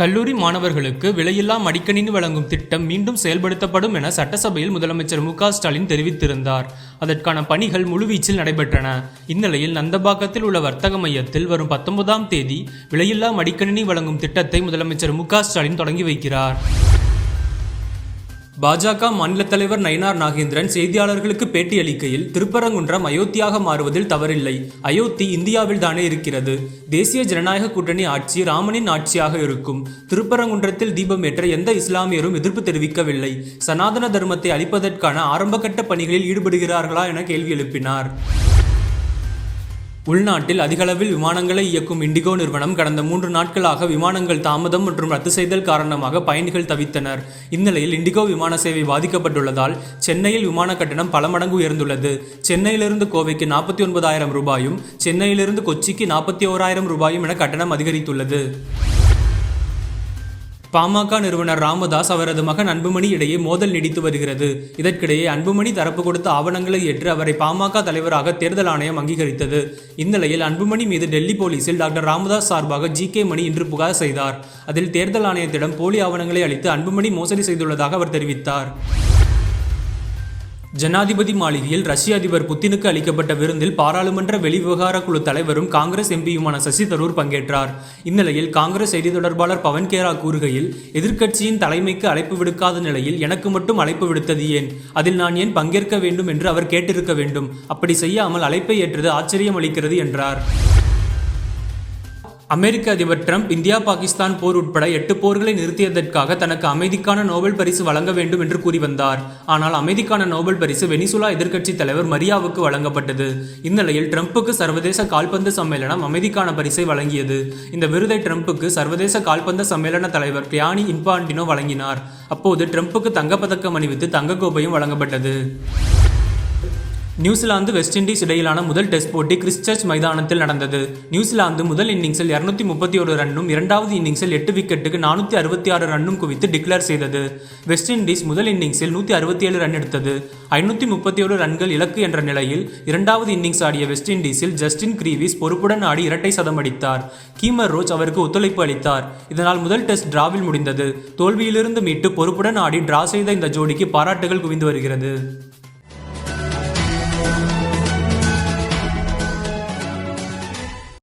கல்லூரி மாணவர்களுக்கு விலையில்லா மடிக்கணினி வழங்கும் திட்டம் மீண்டும் செயல்படுத்தப்படும் என சட்டசபையில் முதலமைச்சர் மு ஸ்டாலின் தெரிவித்திருந்தார். அதற்கான பணிகள் முழுவீச்சில் நடைபெற்றன. இந்நிலையில் நந்தபாக்கத்தில் உள்ள வர்த்தக மையத்தில் வரும் பத்தொன்பதாம் தேதி விலையில்லா மடிக்கணினி வழங்கும் திட்டத்தை முதலமைச்சர் மு ஸ்டாலின் தொடங்கி வைக்கிறார். பாஜக மாநில தலைவர் நயினார் நாகேந்திரன் செய்தியாளர்களுக்கு பேட்டியளிக்கையில் திருப்பரங்குன்றம் அயோத்தியாக மாறுவதில் தவறில்லை. அயோத்தி இந்தியாவில் தானே இருக்கிறது. தேசிய ஜனநாயக கூட்டணி ஆட்சி ராமனின் ஆட்சியாக இருக்கும். திருப்பரங்குன்றத்தில் தீபம் ஏற்ற எந்த இஸ்லாமியரும் எதிர்ப்பு தெரிவிக்கவில்லை. சனாதன தர்மத்தை அழிப்பதற்கான ஆரம்பகட்ட பணிகளில் ஈடுபடுகிறார்களா என கேள்வி எழுப்பினார். உள்நாட்டில் அதிகளவில் விமானங்களை இயக்கும் இண்டிகோ நிறுவனம் கடந்த மூன்று நாட்களாக விமானங்கள் தாமதம் மற்றும் ரத்து செய்தல் காரணமாக பயணிகள் தவித்தனர். இந்நிலையில் இண்டிகோ விமான சேவை பாதிக்கப்பட்டுள்ளதால் சென்னையில் விமான கட்டணம் பல மடங்கு உயர்ந்துள்ளது. சென்னையிலிருந்து கோவைக்கு நாற்பத்தி ஒன்பதாயிரம் ரூபாயும் சென்னையிலிருந்து கொச்சிக்கு நாற்பத்தி ஓராயிரம் ரூபாயும் என கட்டணம் அதிகரித்துள்ளது. பாமக நிறுவனர் ராமதாஸ் அவரது மகன் அன்புமணி இடையே மோதல் நீடித்து வருகிறது. இதற்கிடையே அன்புமணி தரப்பு கொடுத்த ஆவணங்களை ஏற்று அவரை பாமக தலைவராக தேர்தல் ஆணையம் அங்கீகரித்தது. இந்நிலையில் அன்புமணி மீது டெல்லி போலீசில் டாக்டர் ராமதாஸ் சார்பாக ஜி கே மணி இன்று புகார் செய்தார். அதில் தேர்தல் ஆணையத்திடம் போலி ஆவணங்களை அளித்து அன்புமணி மோசடி செய்துள்ளதாக அவர் தெரிவித்தார். ஜனாதிபதி மாளிகையில் ரஷ்ய அதிபர் புத்தினுக்கு அளிக்கப்பட்ட விருந்தில் பாராளுமன்ற வெளிவிவகார குழு தலைவரும் காங்கிரஸ் எம்பியுமான சசி தரூர் பங்கேற்றார். இந்நிலையில் காங்கிரஸ் செய்தி தொடர்பாளர் பவன் கேரா கூறுகையில் எதிர்க்கட்சியின் தலைமைக்கு அழைப்பு விடுக்காத நிலையில் எனக்கு மட்டும் அழைப்பு விடுத்தது ஏன்? அதில் நான் ஏன் பங்கேற்க வேண்டும் என்று அவர் கேட்டிருக்க வேண்டும். அப்படி செய்யாமல் அழைப்பை ஏற்றது ஆச்சரியம் அளிக்கிறது என்றார். அமெரிக்க அதிபர் ட்ரம்ப் இந்தியா பாகிஸ்தான் போர் உட்பட எட்டு போர்களை நிறுத்தியதற்காக தனக்கு அமைதிக்கான நோபல் பரிசு வழங்க வேண்டும் என்று கூறி வந்தார். ஆனால் அமைதிக்கான நோபல் பரிசு வெனிசுலா எதிர்க்கட்சி தலைவர் மரியாவுக்கு வழங்கப்பட்டது. இந்நிலையில் ட்ரம்புக்கு சர்வதேச கால்பந்து சம்மேளனம் அமைதிக்கான பரிசை வழங்கியது. இந்த விருதை ட்ரம்புக்கு சர்வதேச கால்பந்து சம்மேளன தலைவர் கியானி இன்பாண்டினோ வழங்கினார். அப்போது ட்ரம்புக்கு தங்கப்பதக்கம் அணிவித்து தங்கக்கோப்பையும் வழங்கப்பட்டது. நியூசிலாந்து வெஸ்ட் இண்டீஸ் இடையிலான முதல் டெஸ்ட் போட்டி கிறிஸ்டர்ச் மைதானத்தில் நடந்தது. நியூசிலாந்து முதல் இன்னிங்ஸில் இருநூத்தி முப்பத்தி ஒரு ரன்னும் இரண்டாவது இன்னிங்ஸில் எட்டு விக்கெட்டுக்கு நானூற்றி அறுபத்தி ஆறு ரன்னும் குவித்து டிக்ளேர் செய்தது. வெஸ்ட் இண்டீஸ் முதல் இன்னிங்ஸில் நூற்றி அறுபத்தி ஏழு ரன் எடுத்தது. ஐநூற்றி முப்பத்தி ஒரு ரன்கள் இலக்கு என்ற நிலையில் இரண்டாவது இன்னிங்ஸ் ஆடிய வெஸ்ட் இண்டீஸில் ஜஸ்டின் கிரீவிஸ் பொறுப்புடன் ஆடி இரட்டை சதம் அடித்தார். கீமர் ரோச் அவருக்கு ஒத்துழைப்பு அளித்தார். இதனால் முதல் டெஸ்ட் டிராவில் முடிந்தது. தோல்வியிலிருந்து மீட்டு பொறுப்புடன் ஆடி டிரா செய்த இந்த ஜோடிக்கு பாராட்டுகள் குவிந்து வருகிறது.